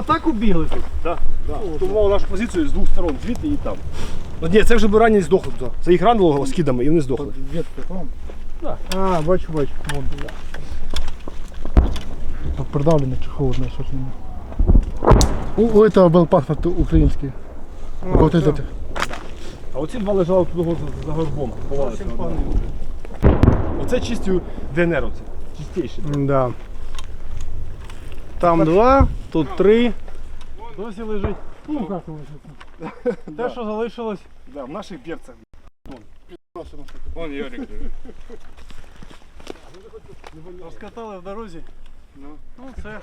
Це вони в атаку бігли тут? Да, да. Штурмували нашу позицію з двох сторон, звідти і там. Ну, ні, це вже б ранені здохли туди. Це їх ранило скидами і вони здохли. Ветки, там. Да. А, бачу, бачу. Вон, да. Тут придавлений чи холодно, щось не. У, у этого был паспорт украинский. вот этот. А оці два лежали тут за- за горбом. ховалися. Оце чисті ДНР, оце. Чистіші. Да. Там два, тут три. Досі лежить. Ну, як лежить? Те, що залишилось. Да, в наших берцях. Вон Йорик лежить. Розкатали в дорозі. Ну. Ну, це.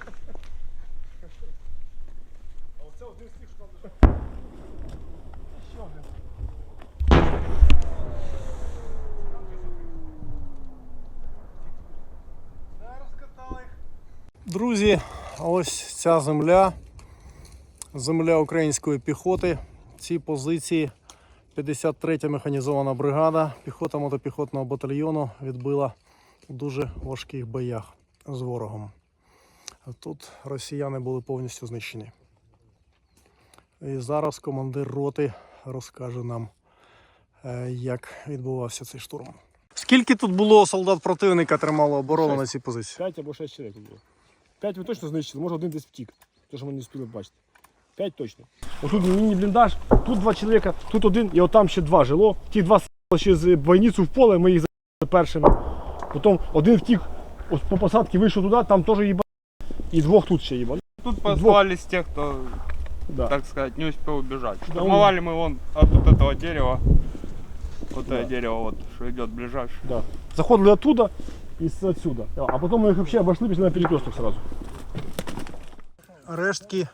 Друзі, ось ця земля, земля української піхоти. Ці позиції 53-я механізована бригада піхота мотопіхотного батальйону відбила у дуже важких боях з ворогом. Тут росіяни були повністю знищені. І зараз командир роти розкаже нам, е, як відбувався цей штурм. Скільки тут було солдат противника тримало оборону на цій позиції? П'ять або шість чоловік було. П'ять ви точно знищили, може один десь втік. Те, що ми не встигли бачити. П'ять точно. Ось тут міні-бліндаж, тут два чоловіка, тут один і отам ще два жило. Ті два с**ли ще з бойницю в поле, ми їх за**ли першими. Потім один втік, ось по посадці вийшов туди, там теж їба. І двох тут ще їба. Тут послали с тех, кто, Да. так сказать, не успел убежать. Да Штурмовали мы вон от вот этого дерева. Вот это дерево, вот, что идет ближайшее. Да. Заходили оттуда і з отсюда. А потім ми їх взагалі обошли пішли на перекресток сразу. Рештки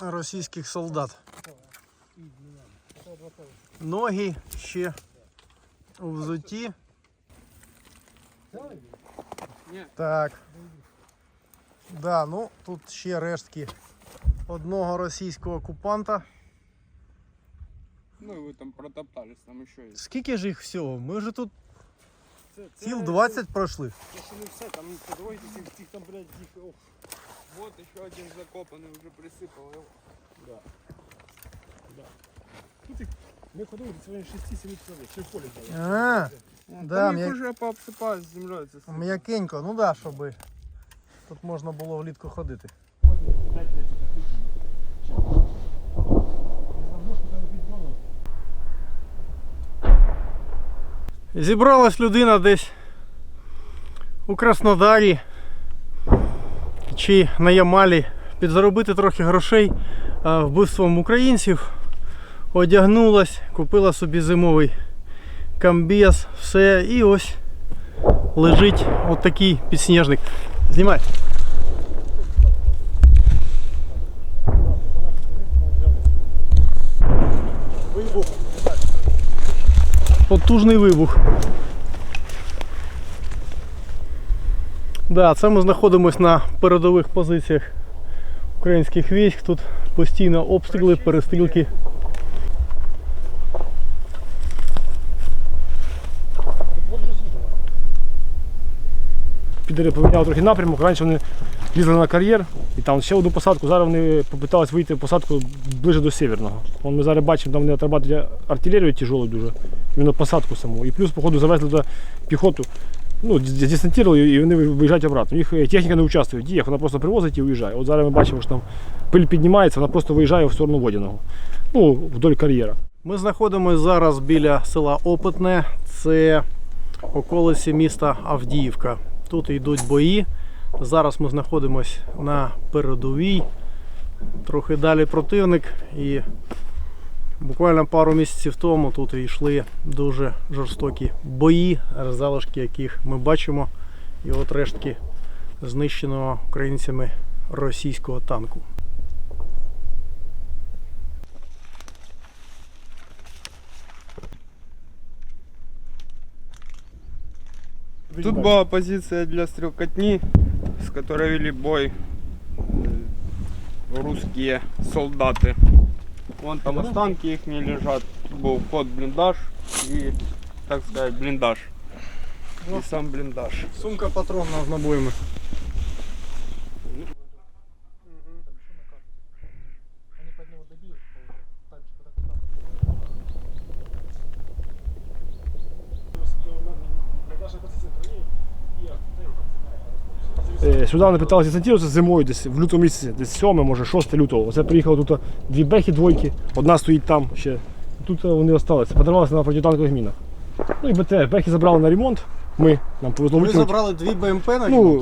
російських солдат. Ноги ще у взуті. Так. Да, ну тут ще рештки одного російського окупанта. Ну и вы там протоптались, там еще есть. Скільки ж їх всього? Ми вже тут ціл 20 пройшли. Це ще не все, там подивитися, всіх, всіх там, блядь, їх. ох. Вот еще один закопанный, уже присыпал его. Тут їх, ми ходили, це 6-7 чоловік, ще в полі взяли. А, Вон, Да, там мне- их уже пообсыпалось землей. это с- м'якенько, ну да, щоб тут можна було влітку ходити. Зібралась людина десь у Краснодарі чи на Ямалі підзаробити трохи грошей вбивством українців. Одягнулась, купила собі зимовий камбіз, все, і ось лежить отакий такий підсніжник. Знімай. Потужний вибух. Да, це ми знаходимося на передових позиціях українських військ. Тут постійно обстріли, перестрілки. Підери поміняли трохи напрямок. Раніше вони лізли на кар'єр і там ще одну посадку. Зараз вони попитались вийти в посадку ближе до северного. Вон ми зараз бачимо, там вони отрабатують артилерію тяжелу дуже, іменно посадку саму. І плюс, походу, завезли туди піхоту. Ну, дес- десантували і вони виїжджають обратно. Їх е, техніка не участвує в діях, вона просто привозить і уїжджає. От зараз ми бачимо, що там пиль піднімається, вона просто виїжджає в сторону Водяного. Ну, вдоль кар'єра. Ми знаходимося зараз біля села Опитне. Це околиці міста Авдіївка. Тут йдуть бої. Зараз ми знаходимося на передовій. Трохи далі противник. І буквально пару місяців тому тут йшли дуже жорстокі бої, залишки яких ми бачимо. І от рештки знищеного українцями російського танку. Тут была позиция для стрілкотні, с которой вели бой э, русські солдаты. Вон там останки їхні лежать, тут был вход блиндаж и, так сказать блиндаж и ну. сам блиндаж. Сумка патронна з набоями. Сюди вони питалися зимою, десь в лютому місяці, десь 7, може 6 лютого. Оце приїхало тут дві бехи, двойки, одна стоїть там ще. Тут е, вони залишилися, подарувалися на протитанкових мінах. Ну і БТР, бехи забрали на ремонт. Ми нам повезло Ви викинути. забрали дві БМП на Ну,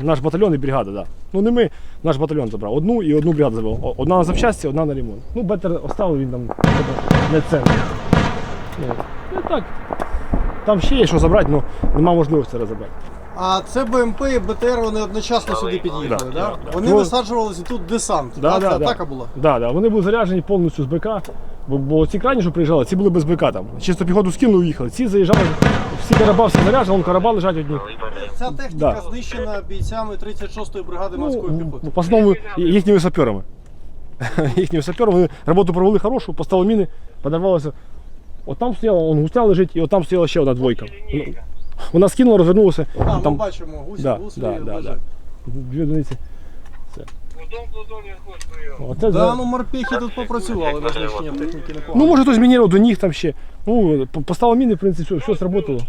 е, наш батальйон і бригада. Да. Ну не ми, наш батальйон забрав. Одну і одну бригаду забрав. О- Одна на запчасті, одна на ремонт. Ну, Бетер оставив він там типу, не ценний. Ну, ну так. Там ще є що забрати, але нема можливості розібрати. А це БМП і БТР вони одночасно сюди під'їхали, Да. да? Вони Ну, висаджувалися тут десант. Да, Да, да, це да. атака була. Да, да. Вони були заряджені повністю з БК, бо, бо ці крайні, що приїжджали, ці були без БК там. Чисто піхоту скинули і уїхали. Ці заїжджали, всі кораба всі заряджені, вон кораба лежать одні. Ця техніка Да. знищена бійцями 36-ї бригади морської Ну, піхоти. в основному їхніми саперами. їхніми саперами. Вони роботу провели хорошу, поставили міни, подорвалося. От там стояла, он густя лежить, і от там стояла ще одна двойка. Ну, Вона скинула, розвернулася. А, ми бачимо, гусь, да, гуслі да, да, да. Дві одиниці. Оце Да, за- ну морпехи тут попрацювали на знищення техніки Ну, може хтось мінірував до них там ще. Ну, поставив міни, в принципі, все, все сработало.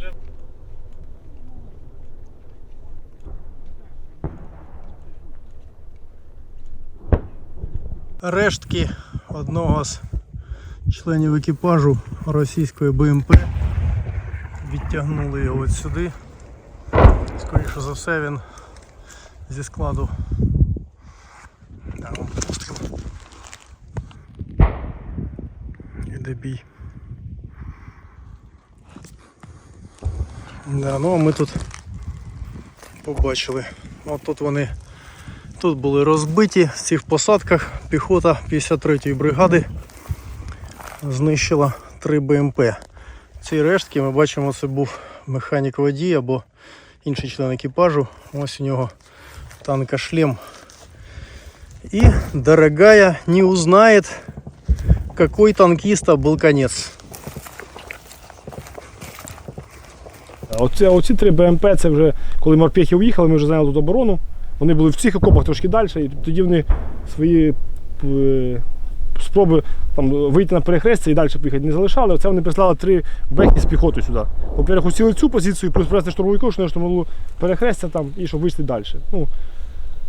Рештки одного з членів екіпажу російської БМП. Відтягнули його от сюди. Скоріше за все він зі складу. Да, постріл. Іде бій. Да, ну а ми тут побачили. От тут вони Тут були розбиті в цих посадках. Піхота 53-ї бригади знищила 3 БМП. Ці рештки ми бачимо, це був механік водій або інший член екіпажу. Ось у нього танка шлем. І дорогая не узнает, какой танкиста был конец. Оці, оці три БМП, це вже коли морпехи уїхали, ми вже зайняли тут оборону. Вони були в цих окопах трошки далі, і тоді вони свої е, спроби там, вийти на перехрестя і далі поїхати не залишали. Оце вони прислали три бехи з піхотою сюди. По-перше, усіли цю позицію, плюс привезли штурмовиків, що штурмову перехрестя там і щоб вийшли далі. Ну,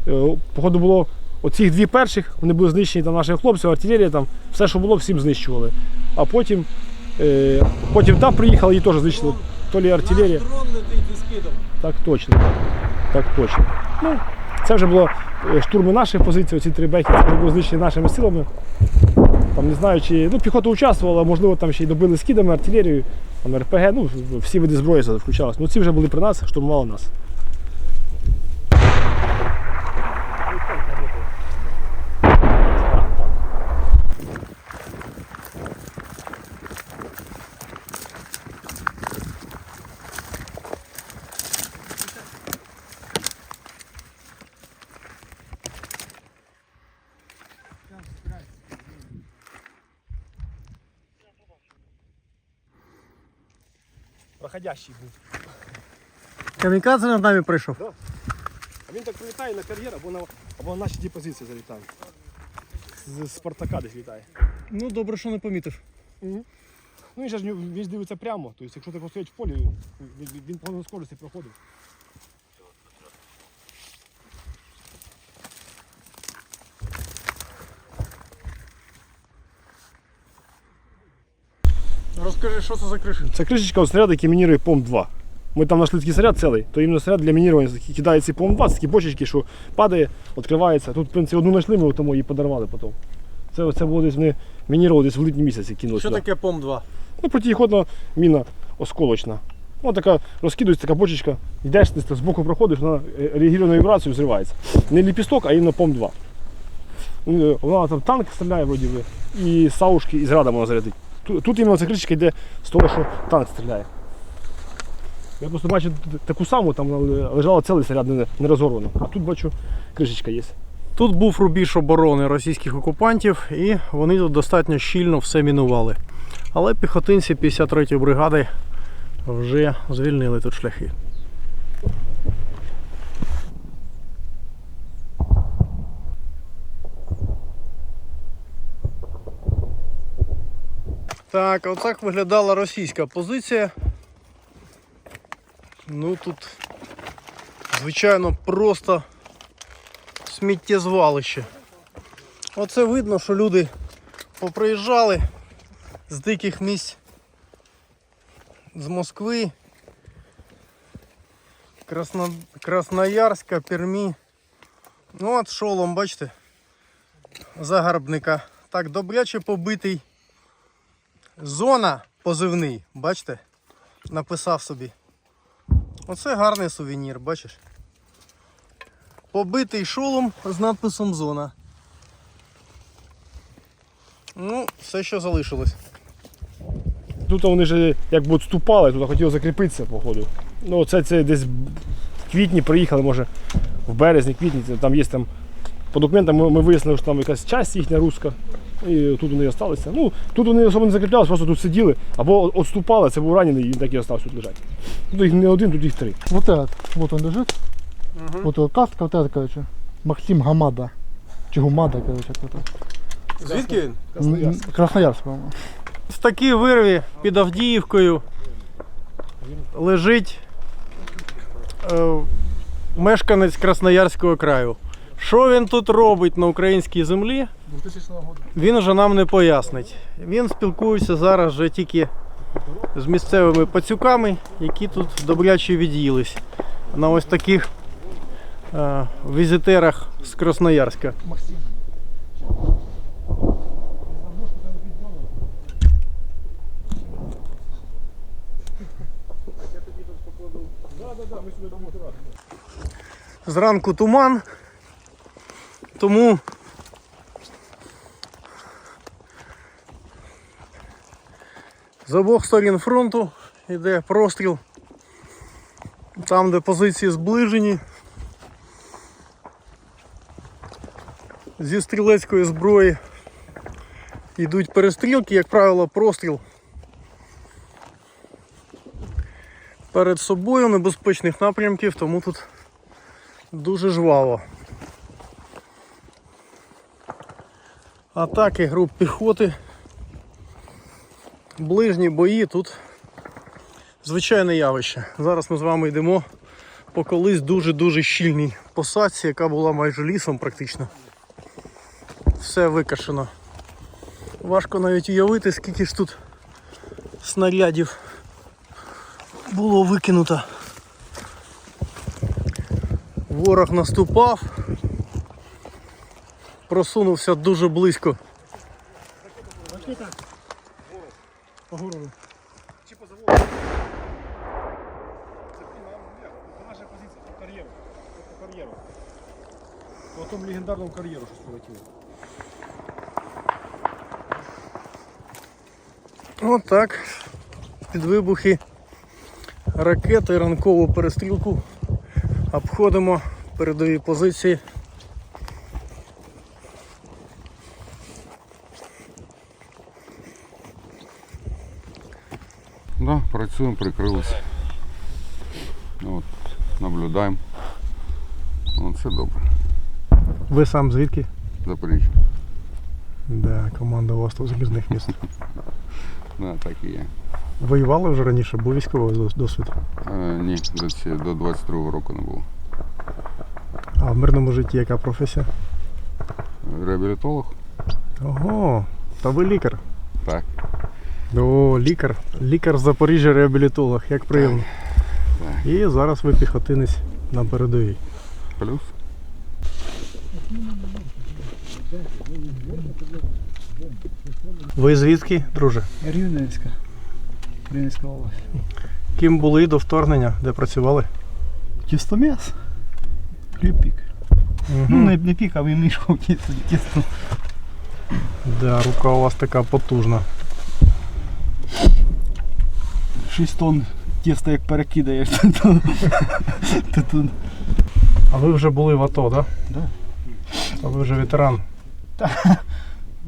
е, походу було оцих дві перших, вони були знищені там нашими хлопцями, артилерія там, все, що було, всім знищували. А потім, е, потім там приїхали і теж знищили. То лі артилерія. Так точно. Так точно. Ну, це вже було е, штурми наших позицій, оці три бехи, це були знищені нашими силами. Там не знаю, чи ну, піхота участвувала, можливо, там ще й добили скидами, артилерію, там РПГ, ну, всі види зброї включалися. Ну ці вже були при нас, штурмували нас. Проходящий був. Камікадзе над нами прийшов. А він так прилітає на кар'єр або на, або на наші ті позиції залітає. З Спартака десь літає. Ну добре, що не помітив. Ну він же ж він дивиться прямо. Тобто, якщо ти стоїть в полі, він, він, він по скорості проходить. Розкажи, що це за криша? Це кришечка от снаряду, який мінірує ПОМ-2. Ми там знайшли такий снаряд цілий, то іменно снаряд для мінірування кидає ці ПОМ-2, такі бочечки, що падає, відкривається. Тут, в принципі, одну знайшли, ми тому її подарували потім. Це, це було десь вони мінірували десь в липні місяці, кинули Що сюди. таке ПОМ-2? Ну, протиходна міна осколочна. Ось така розкидується така бочечка, йдеш з боку проходиш, вона е, реагує на вібрацію, зривається. Не ліпісток, а іменно ПОМ-2. Ну, Вона там танк стріляє вроді і саушки, і зрада можна зарядити. Тут, тут іменно ця кришечка йде з того, що танк стріляє. Я просто бачу таку саму, там вона лежала цілий снаряд не, не. А тут бачу, кришечка є. Тут був рубіж оборони російських окупантів, і вони тут достатньо щільно все мінували. Але піхотинці 53-ї бригади вже звільнили тут шляхи. Так, отак виглядала російська позиція. Ну тут, звичайно, просто сміттєзвалище. Оце видно, що люди поприїжджали з диких місць з Москви, Красно... Красноярська, Пермі. Ну от шолом, бачите, загарбника. Так добряче побитий. Зона позивний, бачите? Написав собі. Оце гарний сувенір, бачиш? Побитий шолом з надписом зона. Ну, все, що залишилось. Тут вони ж якби відступали, тут хотіли закріпитися, походу. Ну, це, це десь в квітні приїхали, може, в березні, квітні, там є там. По документам ми, ми вияснили, що там якась часть їхня руська. І тут вони залишилися. Ну, тут вони особо не закріплялися, просто тут сиділи або відступали, це був ранений, і він так і залишився тут лежати. Тут їх не один, тут їх три. Вот этот, вот он лежит. Вот его каска, вот это, короче. Максим Гамада. Чигумада, короче, кто-то. Звідки він? М, Красноярск, по-моему. В такій вирві під Авдіївкою лежить е, мешканець Красноярського краю. Що він тут робить на українській землі, він вже нам не пояснить. Він спілкується зараз вже тільки з місцевими пацюками, які тут добряче від'їлись на ось таких е, візитерах з Красноярська. Зранку туман, тому з обох сторін фронту йде простріл. Там, де позиції зближені. Зі стрілецької зброї йдуть перестрілки, як правило, простріл перед собою небезпечних напрямків, тому тут дуже жваво. Атаки груп піхоти. Ближні бої тут звичайне явище. Зараз ми з вами йдемо по колись дуже-дуже щільній посадці, яка була майже лісом практично. Все викашено. Важко навіть уявити, скільки ж тут снарядів було викинуто. Ворог наступав, просунувся дуже близько. Це наша позиція, по кар'єру. По кар'єру. По тому легендарному кар'єру щось полетіло. От так. Під вибухи ракети, ранкову перестрілку обходимо передові позиції. Да, працюємо, прикрилися. Ну, От, наблюдаємо. Ну, це добре. Ви сам звідки? Запоріжжя. Да, команда у вас тут з різних міст. Да, так і є. Воювали вже раніше, був військовий досвід. Е, ні, до, ці, до 22-го року не було. А в мирному житті яка професія? Реабілітолог? Ого, та ви лікар. Так. О, лікар. Лікар з Запоріжжя реабілітолог, як приємно. Так. І зараз ви піхотинець на передовій. Плюс. Ви звідки, друже? Рівненська. Рівненська область. Ким були до вторгнення, де працювали? Тістоміс. Хліб пік. Ну, не, не пік, а вимішував тісто. тісто. Да, рука у вас така потужна. 6 тонн тіста як перекидаєш, то, то, то, то, А ви вже були в АТО, так? Да. А ви вже ветеран.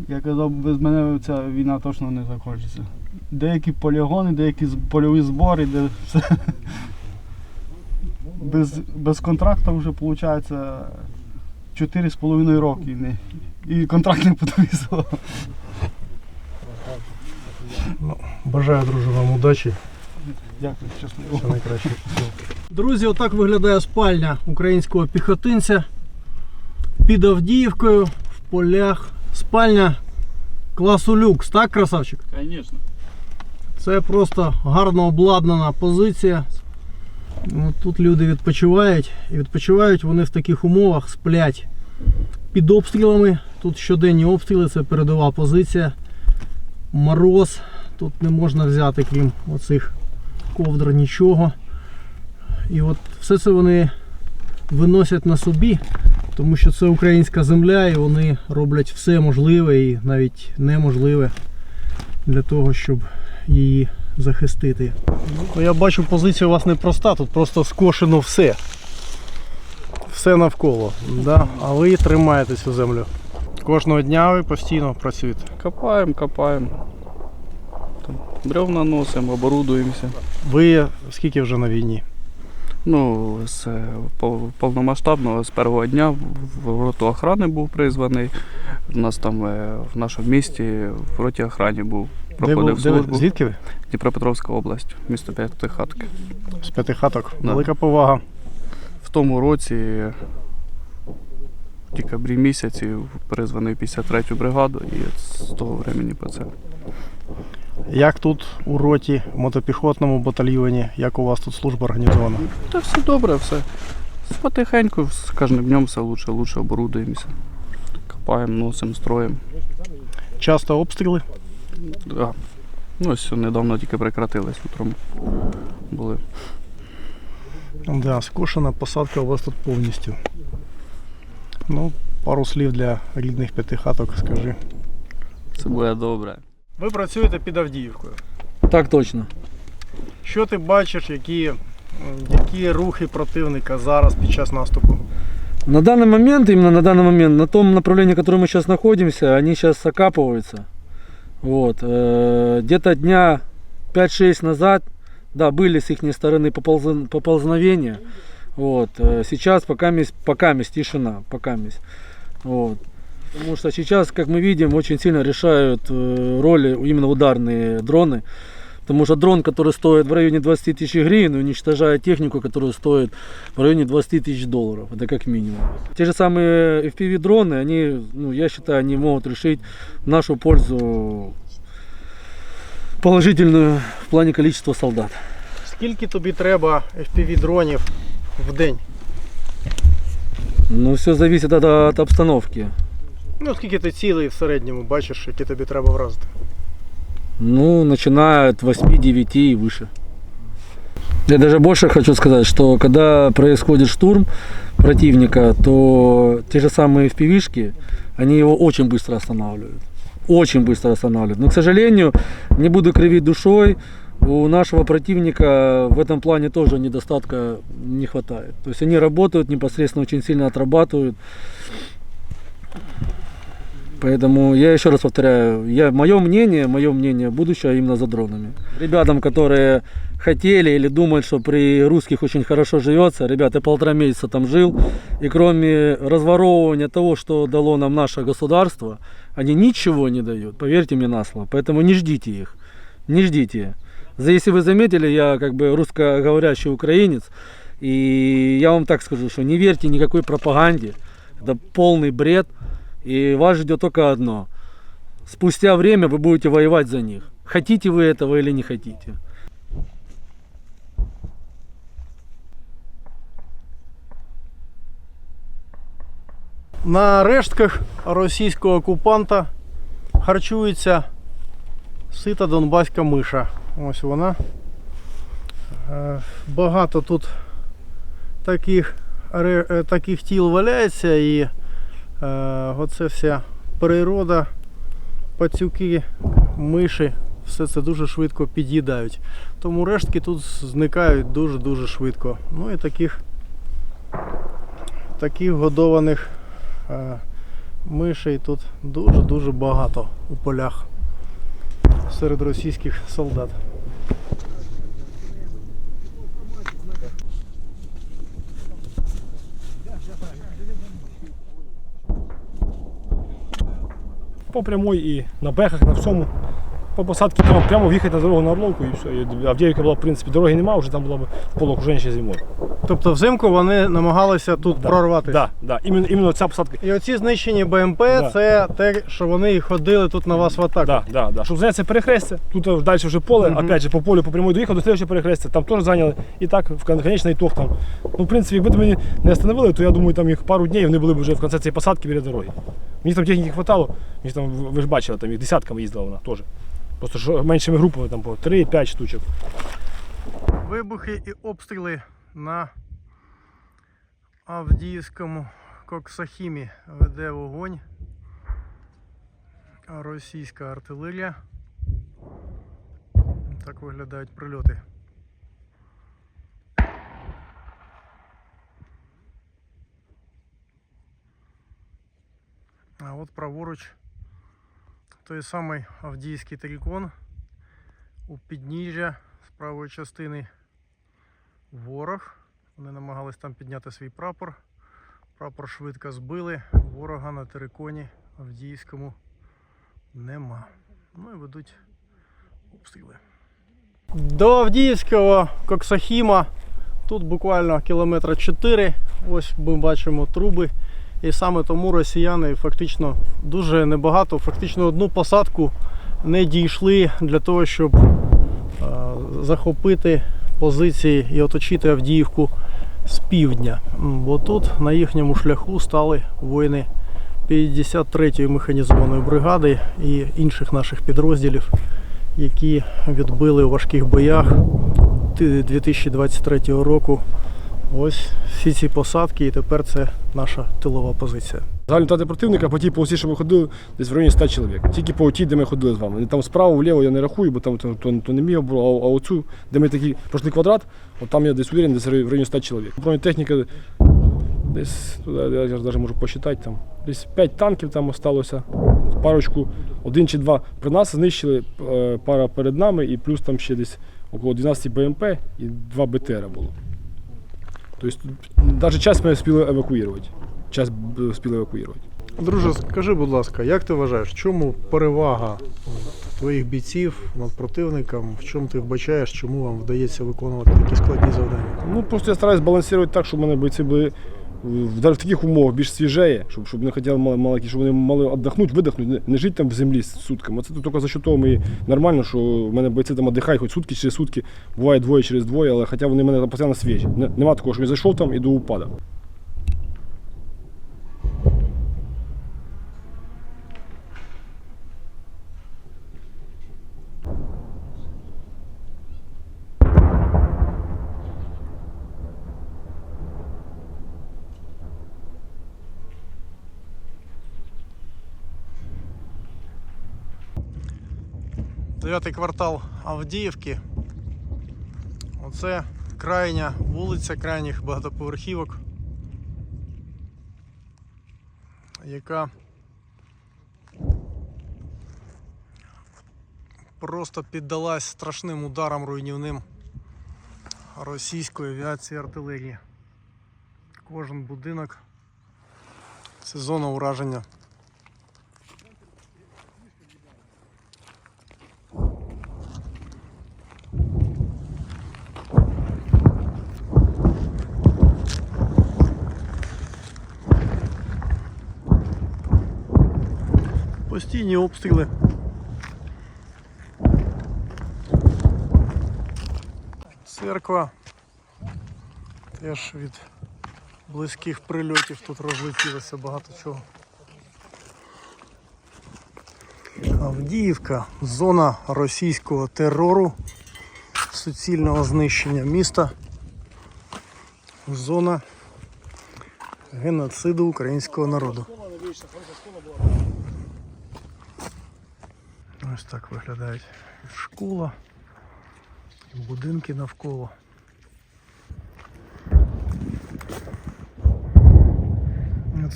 Я казав, без мене ця війна точно не закінчиться. Деякі полігони, деякі польові збори, де все. Без, без контракту вже виходить 4,5 роки. І, не, і контракт не підписував. Бажаю, друже, вам удачі. Дякую, щасливо. Все найкраще. Друзі, отак виглядає спальня українського піхотинця. під Авдіївкою в полях спальня класу люкс, так, красавчик? Звісно. Це просто гарно обладнана позиція. От Тут люди відпочивають і відпочивають вони в таких умовах, сплять під обстрілами. Тут щоденні обстріли, це передова позиція. Мороз. Тут не можна взяти, крім оцих ковдр, нічого. І от все це вони виносять на собі, тому що це українська земля і вони роблять все можливе і навіть неможливе для того, щоб її захистити. Ну, я бачу, позиція у вас непроста, тут просто скошено все. Все навколо. Да? А ви тримаєте цю землю. Кожного дня ви постійно працюєте. Копаем, копаем. Там бревна носим, оборудуємося. Ви скільки вже на війні? Ну, з е, повномасштабного з першого дня в- роту охорони був призваний. У нас там е, в нашому місті в роті охрані був. Проходив де службу. звідки ви? Дніпропетровська область, місто П'ятихатки. З п'яти хаток. Да. Велика повага. В тому році, в декабрі місяці, призваний в 53-ю бригаду і з того времени по це. Як тут у роті, в мотопіхотному батальйоні, як у вас тут служба організована? Та все добре, все. Потихеньку, з кожним днем все лучше, лучше оборудуємося. Копаємо, носимо, строїмо. Часто обстріли? Да. Ну, ось недавно тільки прекратились утром. Були. Да, скошена посадка у вас тут повністю. Ну, пару слів для рідних п'яти хаток, скажи. Це буде добре. Ви працюєте під Авдіївкою. Так точно. Що ти бачиш, які, м, які рухи противника зараз під час наступу? На данный момент, именно на данный момент, на том направлении, в котором мы сейчас находимся, они сейчас окапываются. Вот. э, Где-то дня 5-6 назад, да, были с их стороны поползн- поползновения. Вот. э, Сейчас пока есть, пока есть тишина, пока есть. Вот. Потому что сейчас, как мы видим, очень сильно решают э, роли именно ударные дроны. Потому что дрон, который стоит в районе 20 тысяч гривен, уничтожает технику, которая стоит в районе 20 тысяч долларов. Это как минимум. Те же самые FPV-дроны, они, ну, я считаю, они могут решить в нашу пользу положительную в плане количества солдат. Скільки тобі треба FPV дронів в день? Но все зависит от, от обстановки. Ну, скільки ти цілей в середньому бачиш, які тобі треба вразити? Ну, начиная от 8-9 и выше. Я даже больше хочу сказать, что когда происходит штурм противника, то те же самые FPV-шки, они его очень быстро останавливают. Очень быстро останавливают. Но, к сожалению, не буду кривить душой, у нашего противника в этом плане тоже недостатка не хватает. То есть они работают непосредственно, очень сильно отрабатывают. Поэтому я еще раз повторяю, я, мое мнение, мое мнение, будущее именно за дронами. Ребятам, которые хотели или думают, что при русских очень хорошо живется, ребята, полтора месяца там жил, и кроме разворовывания того, что дало нам наше государство, они ничего не дают, поверьте мне на слово. Поэтому не ждите их, не ждите. Если вы заметили, я как бы русскоговорящий украинец, и я вам так скажу, что не верьте никакой пропаганде, это полный бред, и вас ждет только одно. Спустя время вы будете воевать за них. Хотите вы этого или не хотите. На рештках російського окупанта харчується сита донбаська миша. Ось вона. Е, Багато тут таких, ре- е, таких тіл валяється і е, оце вся природа, пацюки, миші, все це дуже швидко під'їдають. Тому рештки тут зникають дуже-дуже швидко. Ну і таких, таких годованих е, мишей тут дуже-дуже багато у полях серед російських солдат. По прямой і на бехах, на всьому. По посадці прямо, прямо в'їхати на дорогу на Орловку і все. І Авдіївка була, в принципі, дороги немає, вже там була б полокруження ще зимою. Тобто взимку вони намагалися тут Да. прорватися. Да, да. Іменно, іменно ця посадка. І оці знищені БМП Да. це те, що вони ходили тут на вас в атаку. Да, да, да. Щоб зайняти перехрестя, тут далі вже поле, Мгм. опять же, по полю по прямой доїхав до слідчого перехрестя, там теж зайняли. І так, в кон- конечний ітог там. Ну, в принципі, якби мені не остановили, то я думаю, там їх пару днів вони були б вже в кінці цієї посадки біля дороги. Мені там техніки хватало, мені там, ви ж бачили, там їх десятками їздила вона теж. Просто що меншими групами, там по 3-5 штучок. Вибухи і обстріли на Авдіївському Коксахімі веде вогонь. Російська артилерія. Так виглядають прильоти. А от праворуч той самий Авдіївський терикон у підніжжя з правої частини ворог. Вони намагались там підняти свій прапор. Прапор швидко збили. Ворога на териконі Авдіївському нема. Ну і ведуть обстріли. До Авдіївського Коксахіма тут буквально кілометра 4. Ось ми бачимо труби. І саме тому росіяни фактично дуже небагато, фактично одну посадку не дійшли для того, щоб е, захопити позиції і оточити Авдіївку з півдня. Бо тут на їхньому шляху стали воїни 53-ї механізованої бригади і інших наших підрозділів, які відбили у важких боях ти- 2023 року. Ось всі ці посадки, і тепер це наша тилова позиція. Загальні втрати противника по тій полосі, що ми ходили, десь в районі 100 чоловік. Тільки по тій, де ми ходили з вами. Там справа, вліво я не рахую, бо там то, то, то не мій було, а, а оцю, де ми такий пройшли квадрат, от там я десь уверен, десь в районі 100 чоловік. Бронетехніка десь, туди, я навіть можу посчитати, там, десь 5 танків там осталося, парочку, один чи два при нас знищили, е, пара перед нами, і плюс там ще десь около 12 БМП і два БТР було. Тобто, навіть час ми встигли евакуювати. Час спіли встигли евакуювати. Друже, скажи, будь ласка, як ти вважаєш, в чому перевага твоїх бійців над противником? В чому ти вбачаєш, чому вам вдається виконувати такі складні завдання? Ну просто я стараюсь балансувати так, щоб у мене бойці були в, таких умовах більш свіжеє, щоб, щоб не хотіли мал- маленькі, щоб вони мали віддихнути, видихнути, не, жити там в землі сутками. Це тільки за що того ми нормально, що в мене бойці там віддихають хоч сутки через сутки, буває двоє через двоє, але хоча вони в мене там постійно свіжі. Не- Нема такого, що я зайшов там і до упада. Дев'ятий квартал Авдіївки. Оце крайня вулиця крайніх багатоповерхівок, яка просто піддалась страшним ударам руйнівним російської авіації артилерії. Кожен будинок це зона ураження. Постійні обстріли. Церква теж від близьких прильотів тут розлетілося багато чого. Авдіївка, зона російського терору, суцільного знищення міста, зона геноциду українського народу. Ось так виглядають школа, будинки навколо.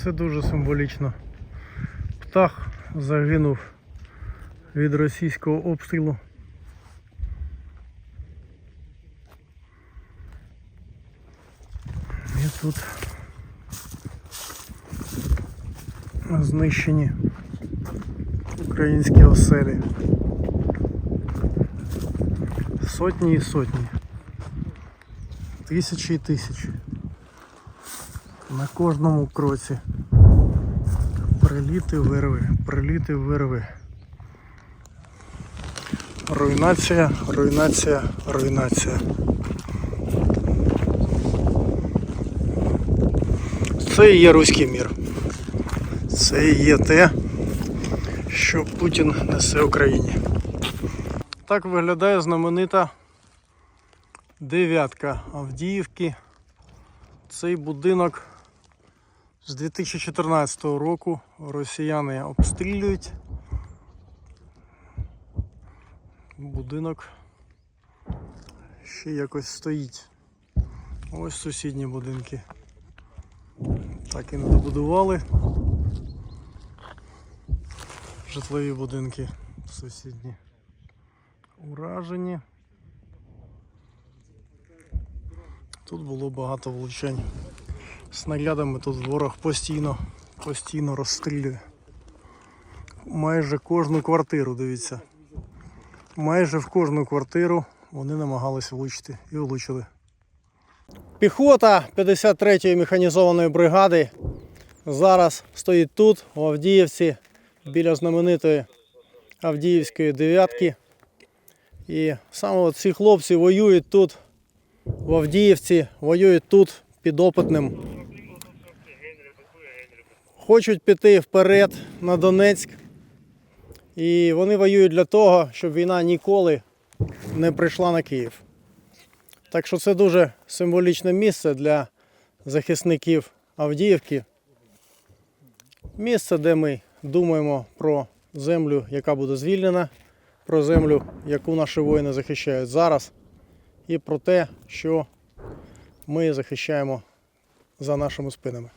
Це дуже символічно. Птах загинув від російського обстрілу. І тут знищені українські оселі. Сотні і сотні. Тисячі і тисячі. На кожному кроці. Приліти вирви, приліти вирви. Руйнація, руйнація, руйнація. Це і є руський мір. Це і є те, що Путін несе Україні. Так виглядає знаменита дев'ятка Авдіївки. Цей будинок з 2014 року росіяни обстрілюють. Будинок ще якось стоїть. Ось сусідні будинки. Так і не добудували. Житлові будинки сусідні уражені. Тут було багато влучань. Снарядами тут ворог постійно, постійно розстрілює. Майже кожну квартиру, дивіться. Майже в кожну квартиру вони намагались влучити і влучили. Піхота 53-ї механізованої бригади зараз стоїть тут, у Авдіївці, біля знаменитої Авдіївської дев'ятки. І саме ці хлопці воюють тут, в Авдіївці, воюють тут під опитним. Хочуть піти вперед на Донецьк. І вони воюють для того, щоб війна ніколи не прийшла на Київ. Так що це дуже символічне місце для захисників Авдіївки. Місце, де ми думаємо про землю, яка буде звільнена, про землю, яку наші воїни захищають зараз, і про те, що ми захищаємо за нашими спинами.